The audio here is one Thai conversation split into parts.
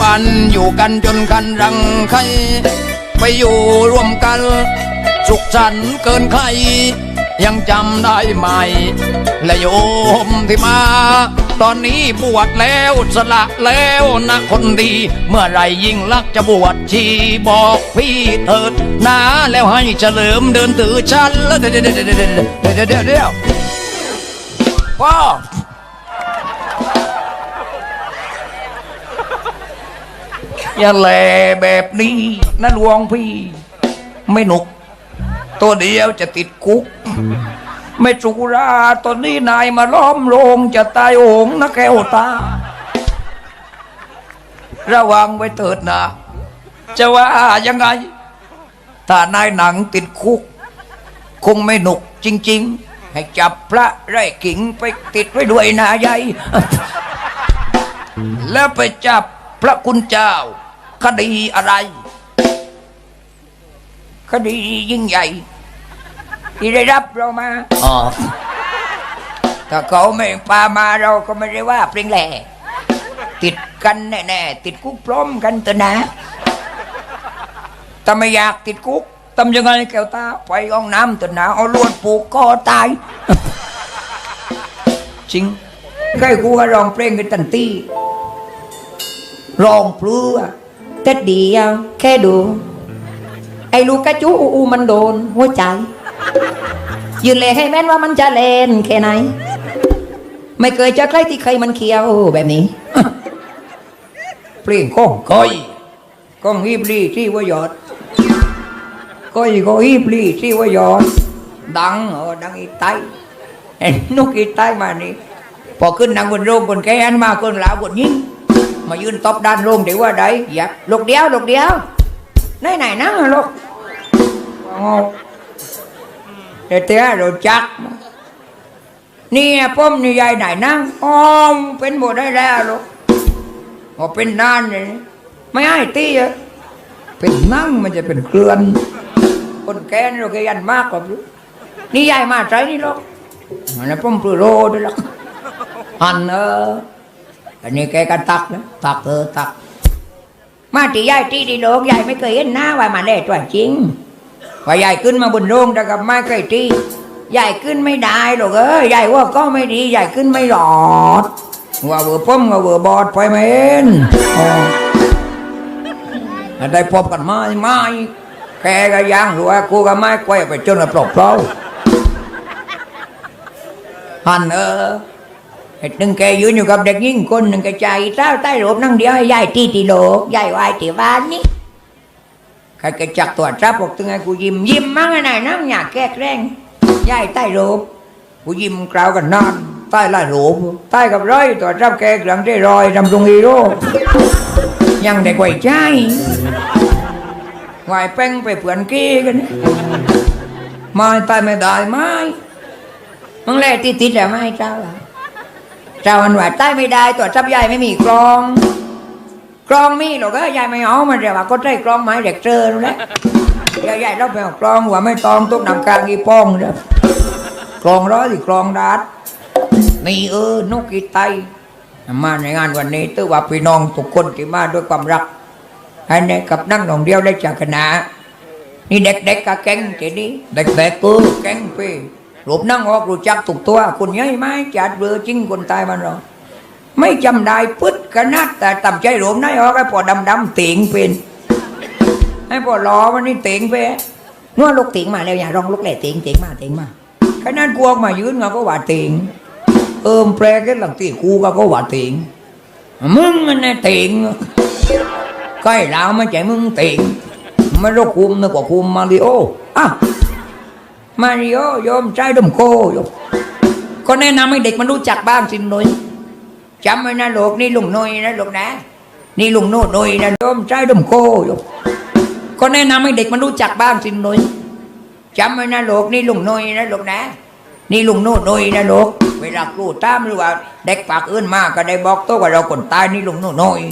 วันอยู่กันจนกันรังไข่ไปอยู่ร่วมกัน สุขสันต์เกินใคร ยังจำได้ไหม และโยมที่มา ตอนนี้บวชแล้วสละแล้วนะคนดี เมื่อไรยิ่งลักจะบวชชีบอกพี่เถิดนะแล้วให้เฉลิมเดินถือชันแล้วเดียวเดี๋ยวเดี๋ยวเดี๋ยวเดี๋ยวเดี๋ยวเดี๋ยวพ่อ อย่าแหลแบบนี้นะหลวงพี่ ไม่หนุก ตัวเดียวจะติดคุก ไม่สุราตอนนี้นายมาล้อมโรงจะตายโหงนะแก้วตา ระวังไว้เถิดนะ จะว่ายังไง ถ้านายหนังติดคุก คงไม่หนุกจริง ๆ ให้จับพระไร่กิ่งไปติดไว้ด้วยนะยายแล้วไปจับพระคุณเจ้า คดีอะไร คดียิ่งใหญ่ ที่ได้รับเรามา อ๋อ ถ้าเขาไม่ปามาเราก็ไม่ได้ว่าเปล่งแหล่ติดกันแน่ๆติดคุกพร้อมกันเถอะนะถ้าไม่อยากติดคุกทำยังไงแก้วตาไปห้องน้ำเถอะนะเอาลวดผูกคอตายจริงใครกูว่าร้องเพลงกันตันตีร้องพลือ เท็เดียว แค่ดู ไอ้ลูกกระจูอูอูมันโดน หัวใจ ยืนเลยให้แม่นว่ามันจะเล่นแค่ไหน ไม่เคยเจอใครที่เคยมันเคี้ยวแบบนี้เพลงก้องก้อยก้องฮีบลีที่ว่าหยอดก้อยก็ฮีบลีที่ว่าหยอดดังเออดังอีไตนนกอีไตมานี่พอขึ้นนางบนโรงคนแกอันมาคนลาวคนยิง มายืนตบด้านโรงเดี๋ยวว่าได้ยับลูกเดียวลูกเดียวไหนไหนนั่งอะลูกเดี๋ยวเตี้ยเราจักนี่ป้อมนี่ยายไหนนั่งอ๋อเป็นหมดได้แล้วลูกพอเป็นนานเลยไม่ให้ตีอะเป็นนั่งมันจะเป็นเคลื่อน คนแก่นี่เราเคยยันมากกว่าลูกนี่ยายมาใจนี่ลูกมันป้อมปลือโรด้วยล่ะอันเออ อันนี้แกกันตักนะตักเออตัก มาตียายตีดีโลกยายไม่เคยเห็นหน้าว่ามาเล่ตัวจริงว่ายายขึ้นมาบนโรงแต่กับไม่เคยตียายขึ้นไม่ได้หรอกเอ้ยยายว่าก็ไม่ดียายขึ้นไม่หลอดว่าเวอร์ป้อมว่าเวอร์บอดไปไหมเอ็นอ๋อได้พบกันไหม่ไม่แกก็ย่างหัวกูก็ไม่กล้วยไปจนกระปลอกเปล่าหันเออ หนึ่งแกยืนอยู่กับเด็กยิ่งคนหนึ่งแกใจเต้าใต้รูปนั่งเดียวให้ยายตีตีโลกยายวายตีบ้านนี่ใครแกจักตัวจับบอกตึงไงกูยิ้มยิ้มมั้งไงไหนนั่งอยากแก้แกล้งยายใต้รูปกูยิ้มกล่าวกันนอนใต้ลายรูปใต้กับร้อยตัวจับแกกลังได้รอยดำรงฮีโร่ยังได้กวยใจไหวแป้งไปเผื่อนกี้กันม่ตายไม่ได้ไม่มึงแลติดติดแล้วไม่เจ้าหรอ เจ้าอันว่าใต้ไม่ได้ตัวจับยายไม่มีกลองกลองมีหรอกเอ้ยายไม่เอามันเดี๋ยวว่าก็ได้กลองไม้เด็กเจอรู้แล้วยายยายเราไปเอากลองว่าไม่ตองตุ๊กนำกลางอีป้องเด้อกลองร้อยสิกลองดัดนี่เออนกอีไตมาในงานวันนี้ตื้อว่าพี่น้องทุกคนที่มาด้วยความรักให้ในกับนั่งหนองเดียวได้จากคณะนี่เด็กๆกับแก๊งทีนี้เด็กๆกูแก๊งพี่ รูปนั่งออกรู้จักถูกตัวคุณยัยไหมจัดเรือจริงคนตายมันหรอไม่จำได้ปึ๊ดกระนัดแต่ต่ำใจหลวมนายออกไอ้พอดำดำเตียงเป็นไอ้พอล้อมันนี่เตียงไปนวลูกเตียงมาแล้วอย่าร้องลูกแหล่เตียงเตียงมาเตียงมาขนาดกวงมายืนงาก็ว่าเตียงเอิมแปลกันหลังตีกูก็ก็ว่าเตียงมึงมันน่ะเตียงใก็ไอ้เราไม่ใจมึงเตียงไม่รู้คุมนึกว่าคุมมาริโออะ มาริโอโยมใจดมโคโยมก็แนะนำให้เด็กมันรู้จักบ้างสิหนุ่ยจำไว้นะลูกนี่ลุงหนุยนะลูกนะ นี่ลุงโน่หนุยนะโยมใจดมโคอยู่ก็แนะนำให้เด็กมันรู้จักบ้างสิหนุยจำไว้นะลูกนี่ลุงหนุยนะลูกนะ นี่ลุงโน่หนุยนะลูกเวลาครูตามหรือว่า เด็กปากอื่นมากก็ได้บอกตัวว่าเราคนตายนี่ลุงโน่หนุย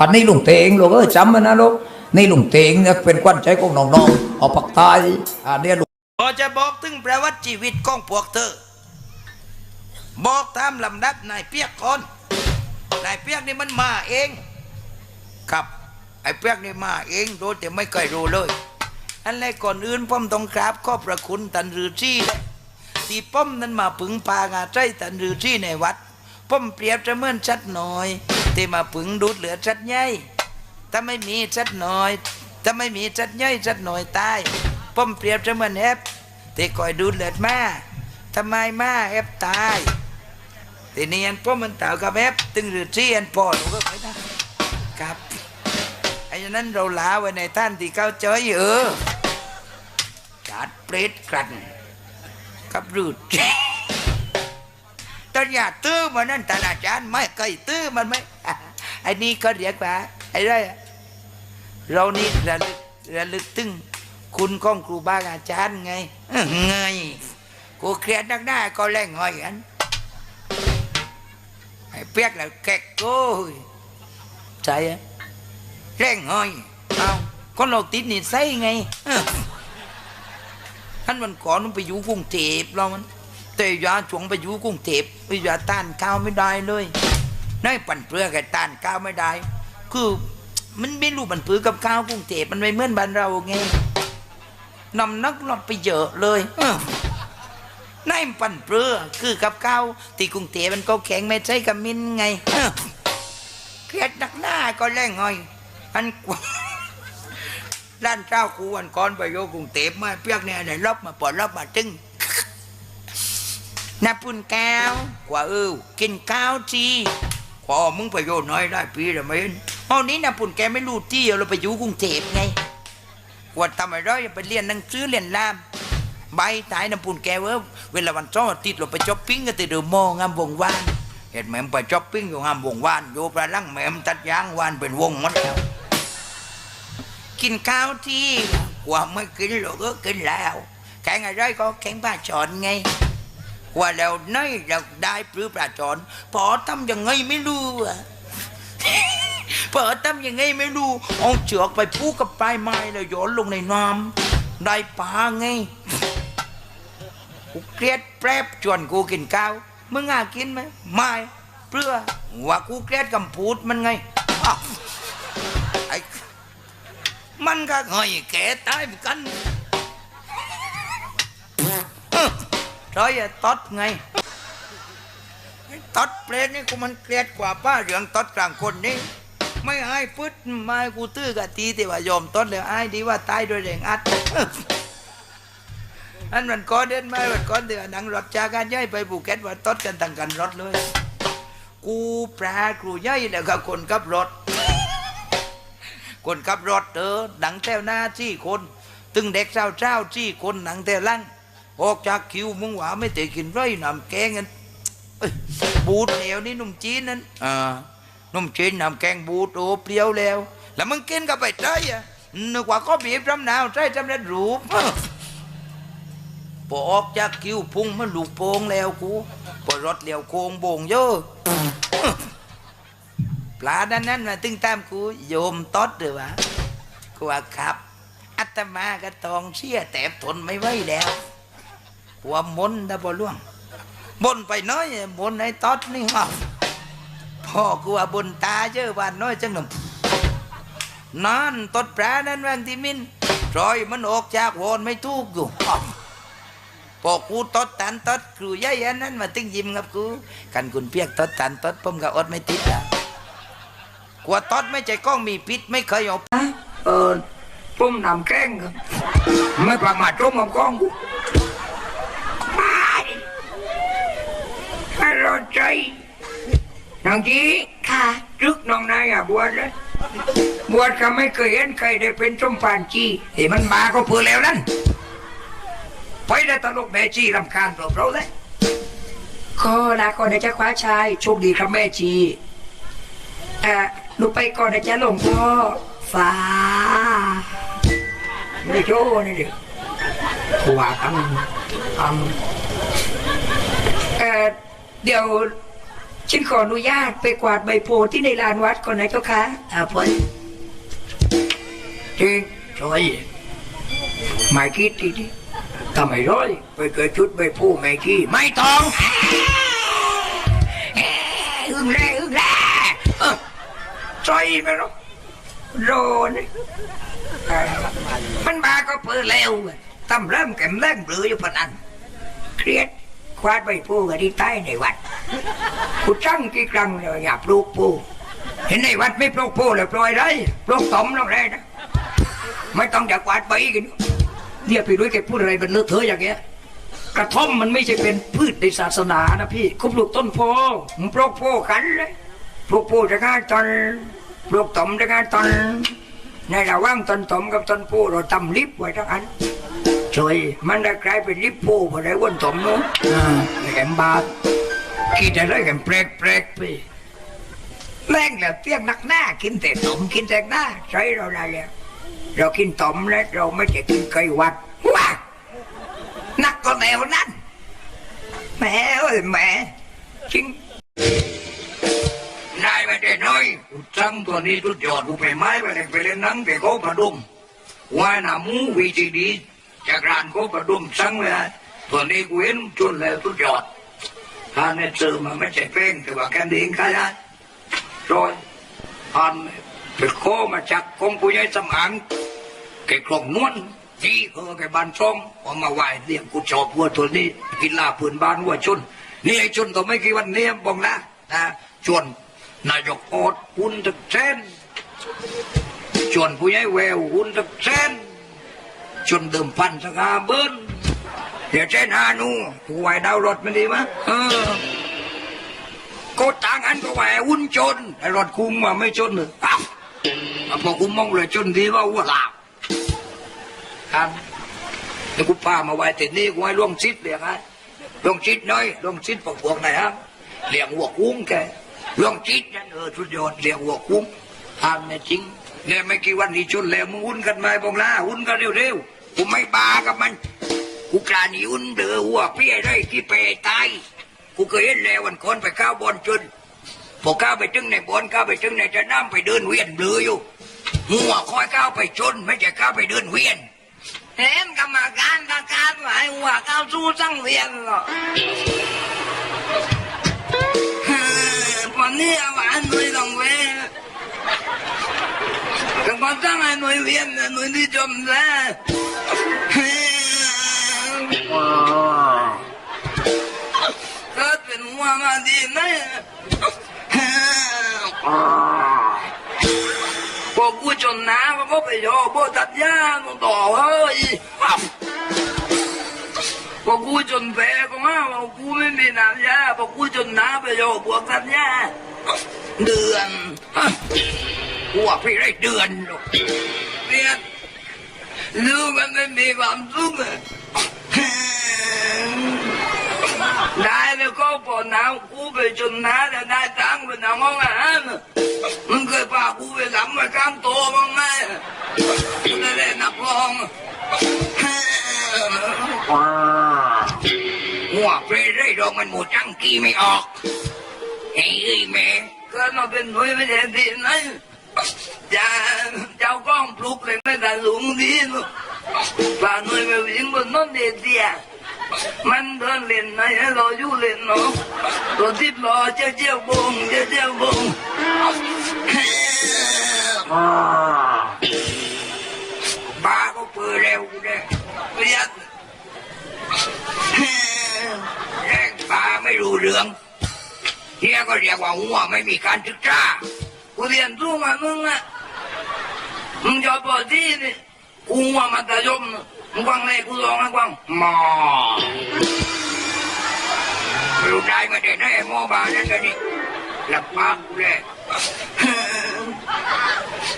อันนี้ลุงเตงลูกเออจำไว้นะลูกนี่ลุงเตงเนี่ยเป็นควันใจของน้องๆเอาปักตายอันเนี้ยลุง อจะบอกถึงประวัติชีวิตของพวกเธอ บอกตามลำดับนายเปียกก่อนนายเปียกนี่มันมาเอง ครับไอ้เปียกนี่มาเองโดยแต่ไม่เคยรู้เลย อันแรกก่อนอื่นป้อมต้องกราบขอบพระคุณตันรือที่ที่ป้อมนั้นมาปึงปางาใจตันรือที่ในวัดป้อมเปรียบจะเมือนชัดหน้อยที่มาปึงดูดเหลือชัดใหญ่ถ้าไม่มีชัดหน้อยถ้าไม่มีชัดใหญ่ชัดหน้อยตายป้อมเปรียบจะเมือนแอป ที่คอยดูเลือดมาทำไมมาแอปตายทีนี้อันป้อมันเต่ากับแอปตึงหรือที่อันพ่อหนูก็ไม่ได้ครับไอ้ฉะนั้นเราลาไว้ในท่านที่เขาเจอเออจัดเปรตกันกับรืดตอนอย่าตื้อมันนั่นท่านอาจารย์ไม่เคยตื้อมันไหมไอ้นี่ก็เรียกว่าไอ้ไรเรานี่ระลึกระลึกตึง คุณของครูบาอาจารย์ไงเอ้อไงกูเครียดนักหน้าก็แรงหอยกันไอ้เปียกแล้วแกกโก้ยใจอะแรงหอยเอาคนเราติดนี่ใส่ไงท่านวันก่อนมันไปอยู่กรุงเทพเรามันแต่ยาจวงไปอยู่กรุงเทพไปยาต้านข้าวไม่ได้เลยนายปั่นเปลือกไอ้ต้านข้าวไม่ได้ คือมันไม่รู้ปั่นเปลือกกับข้าวกรุงเทพมันไม่เหมือนบ้านเราไง นำนักลดไปเยอะเลยเอ้อนายปั่นเปลือกคือกับข้าวที่กรุงเทพมันก็แข็งไม่ใช่กับมินไงเครียดนักหน้าก็แรงหอยอันกว่าร้านเจ้าคูอันก่อนไปโยกรุงเทพมาเปียกเนี่ยได้รอบมาปอดรอบมาตึงนาปุ่นแก้วกว่าเออกินข้าวจีขอมึงไปโยน้อยได้ปีละไม่เห็นห้องนี้นาปุ่นแกไม่รู้ที่เราไปอยู่กรุงเทพไง กว่าทำอะไรไปเรียนหนังสือเรียนรามใบตายนาปุ่นแกเวเวลาวันเสาร์อาทิตย์เราไปช้อปปิ้งกันติดเดือมองงามวงวานเห็นแม่มไปช้อปปิ้งอยู่ห้ามวงวานอยู่ประลังแม่มตัดยางวานเป็นวงหมดแล้วกินข้าวที่กว่าไม่กินหรอกก็กินแล้วแข่งอะไรก็แข่งปลาจอนไงกว่าแล้วในเราได้ปรือปลาจอนพอทำยังไงไม่รู้อะ พอทำยังไงไม่รู้เอาเชือกไปผูกกับปลายไม้แล้วโยนลงในน้ำได้ปลาไงกูเกลียดแปรบชวนกูกินข้าวมึงอะกินไหมไม่เพื่อว่ากูเกลียดกำพูดมันไงมันก็เงยแก่ตายเหมือนกันร้อยอดไงไอ้ตดเปรตนี่กูมันเกลียดกว่าป้าเหลืองตดกลางคนนี่ ไม่ให้พึดไม่กูตื้อกะทีแต่ว่ายอมตดเลยไอ้ดีว่าตายโดยแรงอัดอันมันก้อนเดินไมาวันก้อนเดือนหนังรถจากกันย่อยไปภูเก็ตว่าตดกันตั้งกันรถเลย กูแปลครูย่อยแล้วก็คนขับรถ คนขับรถเออหนังแถวหน้าจี้คน ตึงเด็กเจ้าเจ้าจี้คนหนังแถวหล่างออกจากคิวมึงหวาไม่เตะกินไรนำแกงกันบูดเหนียวนี่หนุ่มจีนนั้นอ่า นุ่มจีนน้ำแกงบูดโอ้เปรี้ยวแล้ว แล้วมึงกินกับไปใจอะนึกว่าก็บีบจำหนาวใจจำเร็จรูปพอออกจากคิวพุ่งมันลูกโป่งแล้วกูพอรถเลี้ยวโค้งโบงเยอะปลาดันนั้นมาตึงตามกูโยมตอดหรือวะกูว่าครับอาตมาก็ตองเชี่ยแต่ทนไม่ไหวแล้วหัวมนตะบ่ล่วงบนไปน้อยบนไอ้ตอดนี่ฮะ พ่อกูว่าบนตาเยอะบ้านน้อยจังหนุ่มนั่นตดแปลานั้นแวงที่มินรอยมันออกจากโวนไม่ทุกอยู่พอกูตดตันตดครูย่ายันนั้นมาตึงยิ้มกับกูกันคุณเพียกตดตันตดผมกับอดไม่ติดอะกลัวตดไม่ใจกล้องมีพิษไม่เคยเอาเออปุ้มนำแกล้งครับไม่ประมาทร่วมกับกล้องกูให้รอใจ นางจีค่ะรึกน้องนายอะบวชเลยบวชก็ไม่เคยเห็นใครได้เป็นสมปานจีเห็นมันมาก็เพื่อแล้วนั่นไปได้ตลกแม่จีรำคาญเปล่าๆเลยขอลาก่อนนะจ๊ะคว้าชายโชคดีครับแม่จีเอ่อหนูไปก่อนนะจ๊ะหลวงพ่อฟ้าไม่โจ้นี่ดิว่ากันอืมเอ่อเดี๋ยว ฉันขออนุญาตไปกวาดใบโพธิ์ที่ในลานวัดก่อนนะเจ้าค่ะอ่าพอจริงช่วยไม่คิดดีดิทำไมร้อยไปเกิดชุดใบโพธิ์ไม่ขี้ไม่ต้องเอ้ยอึ้งแร่อึ้งแร่เออช่วยไปหรอกโรนี่เอ่อมันบาก็เปิดแล้วตำเริ่มแก่มแรงเบลืออยู่ปะนั้นเครียด ควาดไปปูกันที่ใต้ในวัดกูจังกี่ครั้งเลยอย่าปลูกปูเห็นในวัดไม่ปลูกปูเลยปล่อยไรปลูกตอมลงเลยนะไม่ต้องอยากกวาดไปกันเรียกพี่ด้วยแกพูดอะไรมันเลอะเทอะอย่างเงี้ยกระท่อมมันไม่ใช่เป็นพืชในศาสนานะพี่เขาปลูกต้นโพมึงปลูกปูกันเลยปลูกปูจะง่ายตอนปลูกตอมจะง่ายตอนในระหว่างต้นตอมกับต้นปูเราทำลิฟไว้ทั้งอัน ช่วยมันได้กลายเป็นลิปโป้พอได้วันตอมเนาะอ่าแหมบาทคิดอะไรกันแปลกแปลกๆไปแรงแล้วเตี้ยงนักหน้ากินแต่ตอมกินแต่หน้าใช้เราได้แล้วเรากินตอมแล้วเราไม่จะกินไก่วัดว้านักก็แนวนั้นแหมเอ้ยแหมจริงนายไม่ได้น้อยจังตัวนี้ทุดยอดกูไปไม้ไปเล่นไปเล่นหนังไปเขาประดุมว่าหนามูวีจีดี จากร้านเขาประดุมสังเลยตัวนี้กูเห็นจนแล้วทุดยอดถ้าในเจอมันไม่ใช่เป้งแต่ว่าแค่ดินขายได้รอยอันเป็นโคมาจากกองผู้ใหญ่สมานแกกลองนวลนี่เออแกบานช่องเอามาไหวเรียกกูชอบวัวตัวนี้กินลาปืนบ้านวัวชนนี่ไอ้ชนตัวไม่กี่วันนี้บอกนะนะชวนนายกอดหุ่นตะเซนชวนผู้ใหญ่แววหุ่นตะเซน จนเดิมพันสกาเบิ้ลเดี๋ยวเช่นฮานูผู้ไหวดาวรถมันดีมะเออโกต่างอันก็ไหววุ่นจนไอ้รถคุ้มมาไม่จนเลยอ้าวพอคุมมองเลยจนดีว่าวัวลาบครับแล้วกูป้ามาไหวแต่นี่กูให้ล่วงชิดเรียกไงล่วงชิดน้อยล่วงชิดพวกพวกไหนฮะเลี้ยงวัวคุ้มแกล่วงชิดนั่นเออสุดยอดเลี้ยงวัวคุ้มทำเนี่จริง เนี่ยไม่กี่วันนี้จนแล้วมึงหุ้นกันไหมบองลาหุ้นกันเร็วๆกูไม่บากับมันกูกลานีหุ้นเดือหัวเปี้ยได้กี่เปตายกูเคยเห็นแล้ววันก่อนไปข้าวบอลจนพอก้าวไปถึงในบอลก้าวไปถึงในจะน้ำไปเดินเวียนเบลืออยู่หัวคอยก้าวไปชน ไม่ใช่ก้าวไปเดินเวียนเห็นกรรมการประกาศว่าให้หัวก้าวสู้สังเวียนหรอวันนี้อาหวานหน่วยต้องเว แต่พอตั้งให้หน่วยเวียนน่ะหน่วยที่จมแล้วเกิดเป็นหัวมาดีนะพอกูจนน้ หัวพี่ได้เดือนลูกเดือนลูกมันไม่มีความสุขได้แล้วก็พอน้ำกูไปจนน้าแล้วได้ตังค์ไปนำห้องอาหารมึงเคยพากูไปหลังมาข้างโตบ้างไหมกูได้ได้นับรองหัวเปรได้ดองมันหมดจังกี้ไม่ออกเฮ้แม่ก็มาเป็นหน่วยไม่ได้ดีนั่นะจะเจ้ากล้องปลุกเลยไม่ได้หลงดีนะป่าหน่วยไปวิ่งบนน้นเดียเดียมันเดินเล่นไหนเราอยู่เล่นเนาะตัวทิพย์รอเจ้าเจ้าบงเจ้าเจ้าบงบาก็เปิดเร็วเลยเรียกแรงบาไม่รู้เรื่องเฮียก็เรียกว่าหัวไม่มีการศึกษา กูเรียนรู้มามึงอะมึงจะบอกที่นี่กูหัวมัธยมน่ะมึงฟังเลยกูร้องให้ฟังหมอไม่รู้ได้มาได้ไหนไอ้หมอบานั่นกันนี่หลับปากกูเลย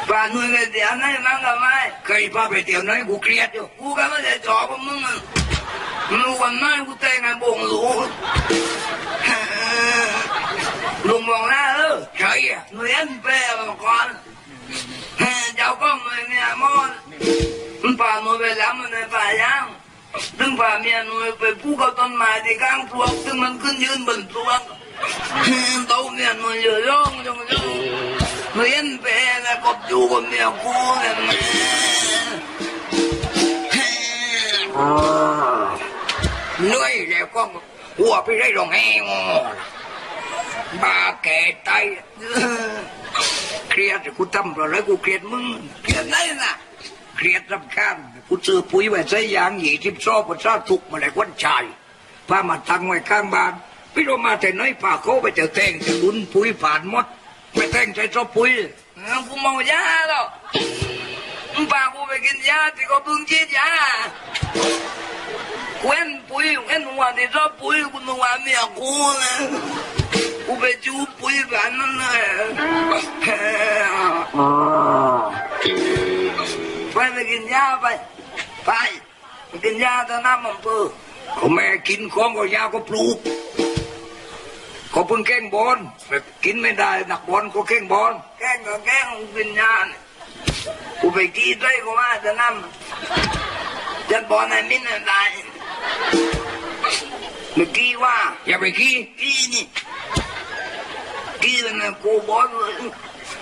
ป่านนู้นไปเตี๋ยวไหนมั่งกับไม่เคยพาไปเตี๋ยวไหนกูเครียดอยู่กูก็ไม่ได้จอบกับมึงอะมึงรู้วันไหนกูแต่งงานบงหลูลุง ว่าเมียหนูไปพูดกับต้นไม้ที่ข้างพวกถึงมันขึ้นยืนบนพวกเต้าเมียหนูเยอะย่องย่องย่องหนูเห็นเป้แล้วกบอยู่กับเมียกูเนี่ยเหนื่อยแล้วก็หัวไปได้รองแห้งบาแก่ตายเครียดกูทำอะไรกูเครียดมึงเครียดไหนน่ะ เครียดรำคาญกูซื้อปุ๋ยไว้ใช้ยางหยีทิพซอบประชาทุกมาเลยวันชายพามาตั้งไว้ข้างบ้านพี่โรมาแต่น้อยป่าเขาไปเจอแตงจะลุนปุ๋ยผ่านหมดไปแตงใช้ซอบปุ๋ยงั้นกูเมายาแล้วมึงพากูไปกินยาที่เขาเพิ่งฉีดยาเว้นปุ๋ยเว้นวันที่ชอบปุ๋ยกูนึกว่าเมียกูนะกูไปจูบปุ๋ยแบบนั้นเลย ไปไปกินยาไปไป ไปกินยาตอนน้ำมันเปื้อเขาแม่กินของก็ยาก็ปลูกเขาเพิ่งแกล้งบอลแต่กินไม่ได้หนักบอลก็แกล้งบอลแกล้งก็แกล้งกินยาเนี่ยกูไปกีดด้วยก็ว่าจะน้ำจะบอลให้มินอะไรเมื่อกี้ว่า อย่าไปกี้กี้นี่กี้มันกูบอลเลย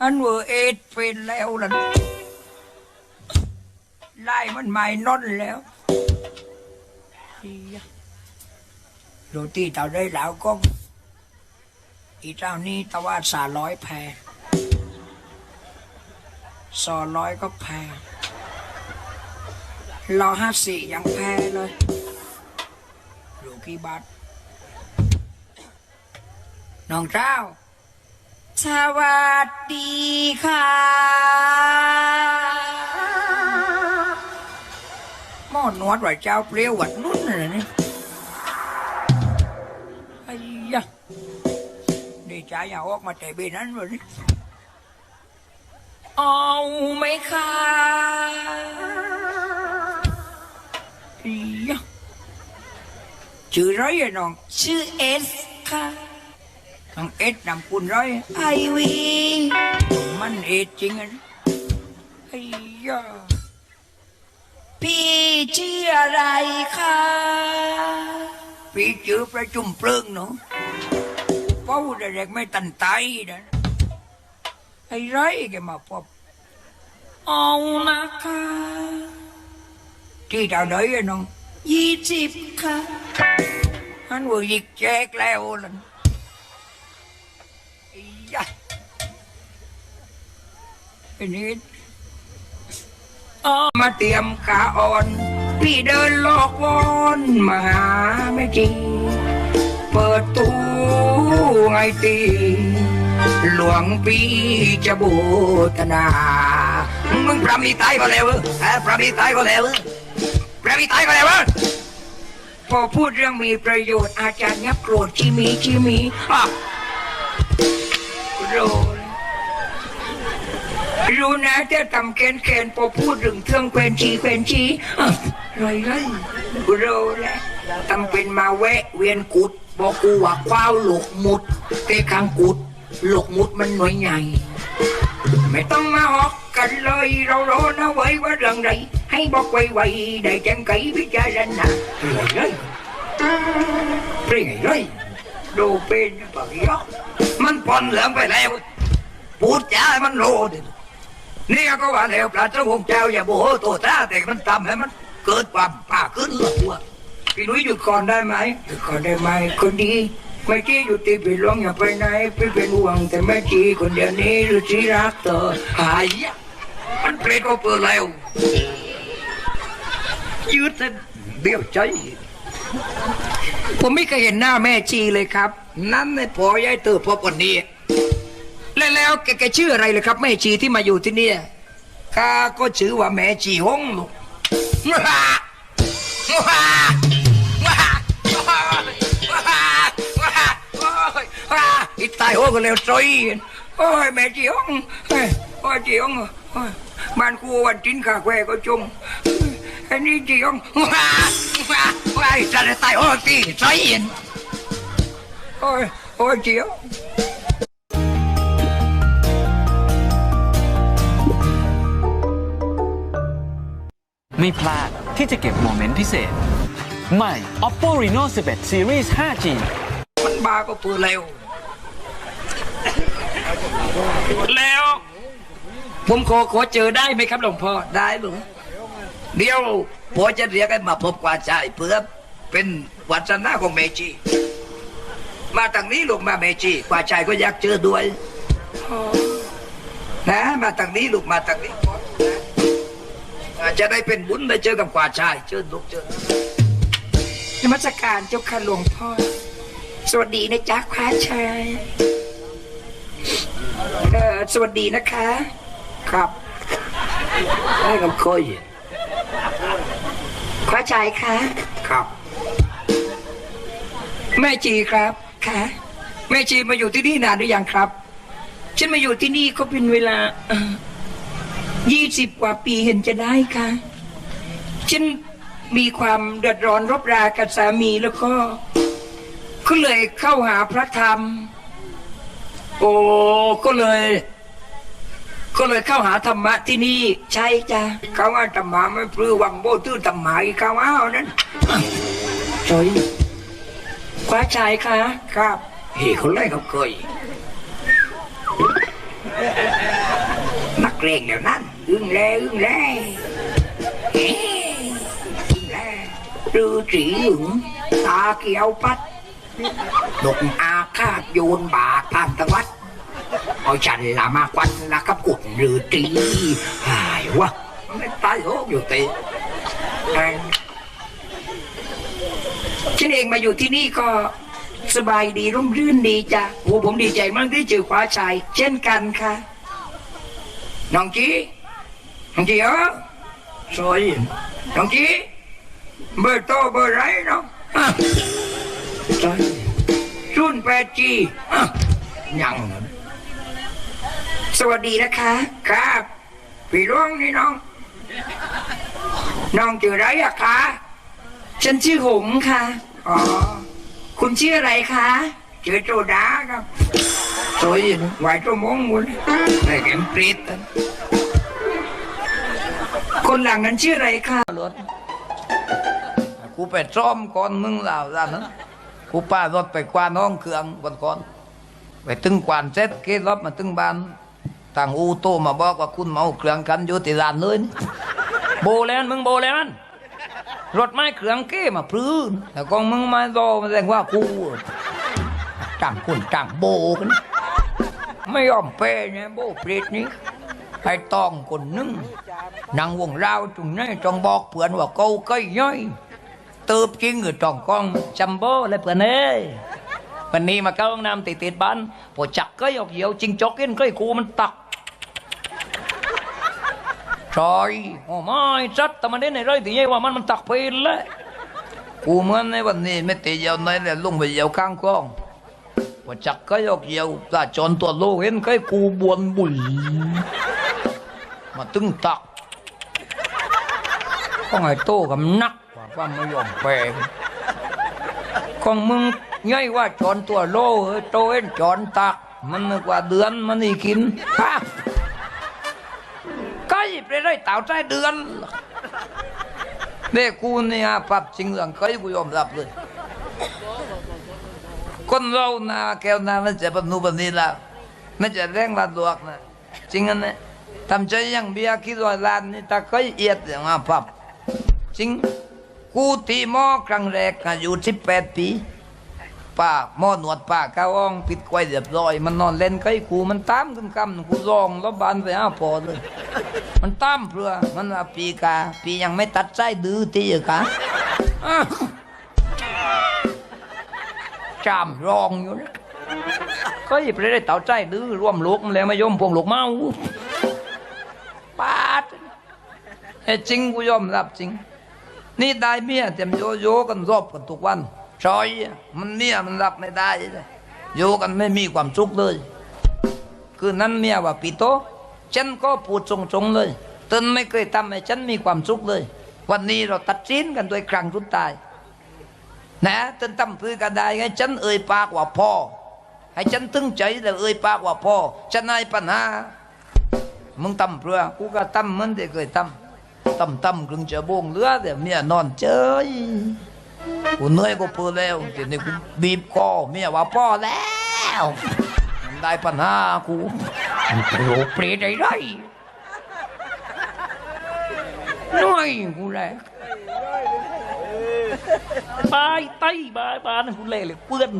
อันว่าเอยเลวแม่ไม้มาเล่นนั่งมันไม่คืนนี้อ่าอันเวอร์เอ็ดเป็นแล้วล่ะไล่มันไม่นอนแล้วโรตีเต่าได้แล้วก็ อีเจ้านี้ตะว่าสาร้อยแพรสอร้อยก็แพรรอห้าสี่ยังแพรเลยอยู่กี่บาทน้องเจ้า สวัสดีค่ะ หม้อนวดว่าเจ้าเปรี้ยวหวัดนุ่นเลยนี่ไอ้ยะดีใจอย่าออกมาแต่เบนั้นเลยนี่เอาไหมคะไอ้ยะชื่อไรอะน้อง ชื่อเอสค่ะ น้องเอ็ดนำคุณร้อยไอวีมันเอ็ดจริงอะไอ้ยาพี่ชื่ออะไรคะพี่ชื่อประจุมเพลิงเนาะเป้าเด็กๆไม่ตันไตนะไอ้ไรแกมาพบเอานะคะที่ดาวไหนอะน้องยี่สิบค่ะอันว่ายิกแจกแล้วล่ะ นี่อ๋อมาเตรียมขาอ่อน พี่เดินลอกวอนมาหาแม่จีเปิดตู้ไงตี หลวงพี่จะบูตนา มึงพระมีตายก็แล้วเว้ยฮะพระมีตายก็แล้วพระมีตายก็แล้วพอพูดเรื่องมีประโยชน์อาจารย์ยับโกรธชิมีชิมีอะรู้ รู้นะจะทำเกนเกนพอพูดถึงเครื่องเป็นชีเป็นชีอะไรไรรู้แหละทำเป็นมาแวะเวียนกุดบอกกูว่าคว้าวหลกมุดเตะข้างกุดหลกมุดมันหน่วยใหญ่ไม่ต้องมาหอกกันเลยเรารู้นะไว้ว่าเรื่องใดให้บอกไวๆได้แจ้งไขวิจารณาไรไรเปรี้ยงไรดูเป็นปะยอกมันผ่อนเหลืองไปแล้ว พูดจามันโลด นี่ก็ว่าแล้วพระเจ้าองเจ้าอย่าโมโหตัวตาแต่มันทำให้มันเกิดความป่าขึ้นหลัวพี่นุ้ยหยุดก่อนได้ไหมก็ได้ไหมคนดีไม่ที่อยู่ที่พี่หลวงอย่าไปไหนพี่เป็นห่วงแต่แม่จีคนเดียวนี้หรือที่รักเธอหายมันเปรตก็เปิดแล้วยืดเลยเบี้ยวใจผมไม่เคยเห็นหน้าแม่จีเลยครับ นั่นไม่พอยายเตอพบวันนี้ แล้วแกแกชื่ออะไรเลยครับ แม่จีที่มาอยู่ที่นี่ข้าก็ชื่อว่าแม่จีหงลูกอีตายโอ้ก็เร็วใจโอ้ยแม่จีองโอ้ยจีองโอ้ยบ้านกูวันจินขาแควก็จงอันนี้จีองว้าว้าว้าอีตายตายโอ้ตีใจเย็นโอ้ยโอ้ยจีอ๋อง ไม่พลาดที่จะเก็บโมเมนต์พิเศษ ใหม่ Oppo Reno 11 Series 5G มันบาก็ปืนเร็ว แล้ว ผมขอขอเจอได้ไหมครับหลวงพ่อ ได้หรือเดี๋ยวพอจะเรียกให้มาพบกว่าใจเพื่อเป็นวัฒนาของเมจีมาทางนี้ลูกมาเมจีกว่าใจก็อยากเจอด้วย นะ มาทางนี้ลูกมาทางนี้นะ จะได้เป็นบุญได้เจอกับกว่าใจเจอลูกเจอนมัสการเจ้าค่ะหลวงพ่อ สวัสดีนะจ๊ะคว้าชัยเอ่อสวัสดีนะคะ ครับให้กับคุยคว้าชัยคะครับ แม่จีครับค่ะแม่จีมาอยู่ที่นี่นานหรือยังครับ ฉันมาอยู่ที่นี่ก็เป็นเวลา ยี่สิบกว่าปีเห็นจะได้ค่ะฉันมีความเดือดร้อนรบรากับสามีแล้วก็ก็เลยเข้าหาพระธรรม โอ้ก็เลย ก็เลยเข้าหาธรรมะที่นี่ใช่จ้ะเขาว่าธรรมะไม่ปลื้อวังโบตื้อธรรมะอีกเขาว่าเอานั้นจอยคว้าชายคะครับ เฮ้เขาไล่เขาเคยนักเรงเดี๋ยวนั้น อึ้งแลอึ้งแลเฮอึ้งแลรือสีหึงตาเขียวปัดดกอาคาดโยนบาทานตะวัดเอาฉันละมาควันละกับกุ่นรือตีหายวะไม่ตายโหอยู่ตีฉันเองมาอยู่ที่นี่ก็สบายดีร่มรื่นดีจ้ะโอ้ผมดีใจมากที่เจอคว้าชาย เช่นกันค่ะ น้องจี้ น้องจีเออสวยน้องจีเบอร์โตเบอร์ไรเนาะอะสวยซุนแปดจีอะยังสวัสดีนะคะ ครับพี่ร้องนี่น้อง น้องชื่ออะไรอะคะฉันชื่อหงค่ะ อ๋อ คุณชื่ออะไรคะชื่อโจดาครับสวยไหวตัวมงมุนแต่แกมกรีด คนหลังนั้นชื่ออะไรคะรถกูไปซ่อมก่อนมึงแล้วล่ะนะกูป้ารถไปกวานห้องเครื่องก่อนก่อนไปตึงกวานเสร็จเกรถมาตึงบ้านทางอูโตมาบอกว่าคุณเมาเครื่องกันอยู่ที่ร้านเลยนี่โบแล้วมึงโบแล้วมันรถไม้เครื่องเก้มาพลื้นแต่กองมึงมาโดมาแสดงว่ากูจ้างคุณจ้างโบกันไม่ยอมเปย์เนี่ยโบเปรตนี้ ให้ต้องคนหนึงนางวงราวตรงนี้ต้องบอกเพื่อนว่าเกากล้ย่อยเติบจริงหรือจองกองจัมโบ้เลยเพื่อนเอ้ยวันนี้มาเข้าห้องน้ำติดติดบ้านพอจักก็ยกเหี่ยวจริงจอกเอ็นก็กูมันตักชอยโอ้ไม่จัดแต่มันได้ในไรที่ยัยว่ามันมันตักไปเลยกูเหมือนในวันนี้ไม่ตีเหี่ยวในเลยลุงไปเหี่ยวข้างกล้อง ว่าจักก็ยกเยียวตาจนตัวโลเห็นใครกูบวนบุยมาตึงตักก็ไงโตกับนักว่าไม่ยอมแปลงของมึงย่อยว่าจอนตัวโลเอ้ยโตเห็นจอนตัก มันนึกว่าเดือนมันนี่กินฮะก็ยิบไปได้เต่าใจเดือนเด็กกูเนี่ยปรับจริงเรื่องเคยกูยอมรับเลย คนเรานาแก้วนามันจะบรรนุบันนี้แล้วมันจะแรงลาดวกนะจริงนนี้ทำใจยังเบียคิดว่าลานนี่ตาเคยเอียดอย่างอะพับจริงกูตีหม้อครั้งแรกอายุสิบแปดปีป้าหม้อหนวดป้าก้าวองปิดไว้เรียบร้อย มันนอนเล่นใกล้กูมันตามกึมกำกูร้องแล้วบานไปหาพอเลย มันตามเพื่อมันว่าปีกา ปียังไม่ตัดใจดื้อตีกะอ้า จามรองอยู่นะก็หยิบไปได้เต่าใจดื้อร่วมลูกมันแล้วมายมพวงลูกเมาปาดไอ้จริงกูยอมรับจริง นี่ได้เมียเต็มโยโย่กันรอบกันทุกวันชอยมันเมียมันรับไม่ได้เลยโยกันไม่มีความสุขเลย คือนั้นเมียว่าปีโตฉันก็พูดตรงๆเลยตนไม่เคยทำให้ฉันมีความสุขเลย วันนี้เราตัดสินกันโดวยครั้งสุดท้าย นะจนทำพือกันได้ไงฉันเอ่ยปากว่าพ่อ ให้ฉันถึงใจแล้วเอ่ยปากว่าพ่อฉันให้ปัญหา มึงทำเพื่อกูก็ทำเหมือนที่เคยทำต่ำต่ำๆครึ่งจะโบงเลือแต่เมียนอนเจยกูเหนื่อยกูเปื่อแล้วทีนี้กูบีบคอเมียว่าพ่อแล้วมันได้ปัญหากูมันโปรเปรตได้ไรหน่อยกูแหละ ตายไตบายบานกูเละเลยเปื้อน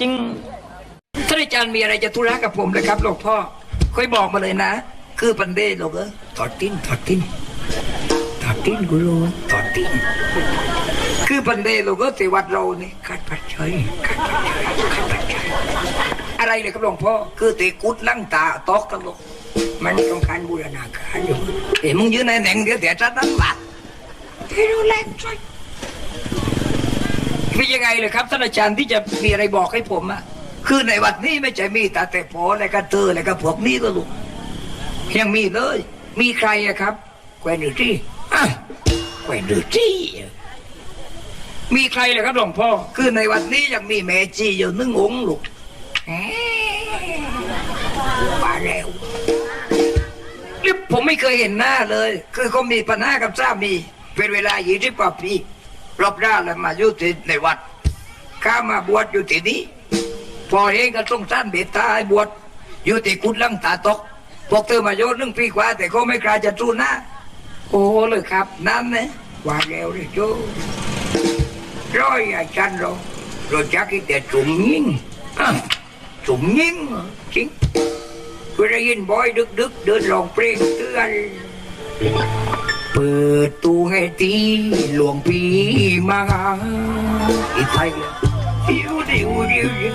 จริงท่านอาจารย์มีอะไรจะธุระกับผมเลยครับหลวงพ่อค่อยบอกมาเลยนะ คือปันเดหลวงเออถอดติ้นถอดติ้นถอดติ้นกูรู้ถอดติ้นคือปันเดหลวงเออที่วัดเรานี่ขัดปัดเฉยขัดปัดเฉยขัดปัดเฉยอะไรเลยครับหลวงพ่อคือตีกุดลั่งตาตอกกันหลงมันต้องการบูรณาการอยู่เดี๋ยวมึงยืนในแหน่งเดี๋ยวเดี๋ยวจะตั้งบัตรที่ดูแลช่วย มียังไงเลยครับท่านอาจารย์ที่จะมีอะไรบอกให้ผมอะคือในวัดนี้ไม่ใช่มีแต่แต่พออะไรก็เธออะไรก็พวกนี้ก็ลูกยังมีเลย มีใครอะครับแควนดูที่แควนดูที่มีใครเลยครับหลวงพ่อ คือในวัดนี้ยังมีแม่จีอยู่นึ่งองค์ลูกมมาแล้วนี่ผมไม่เคยเห็นหน้าเลย คือเขามีปัญหากับสามีเป็นเวลายี่สิบกว่าปี รอบด้านแล้วมาอยู่ที่ในวัดข้ามาบวชอยู่ที่นี้พอเองก็ต้องสั้นเบ็ดตาให้บวชอยู่ที่กุดลังตาตกพวกเธอมาโยนหนึ่งปีกว่า แต่ก็ไม่กล้าจะสู้น้าโอ้เลยครับนั่นนะว่าแล้วเลยโจ้ร้อยอาจารย์เราเราจักอีแต่จุ่มยิงจุ่มยิงจริงเวลายินบอยดึกดึกๆเดินลองเพลงเตือน เปิดตู้ให้ทีหลวงพี่มาอีกไทยเลยดิวดิวดิวดิว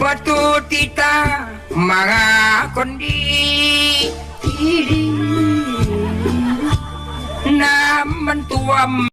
ประตูติตามาคนดีทีดีน้ำมันตัวม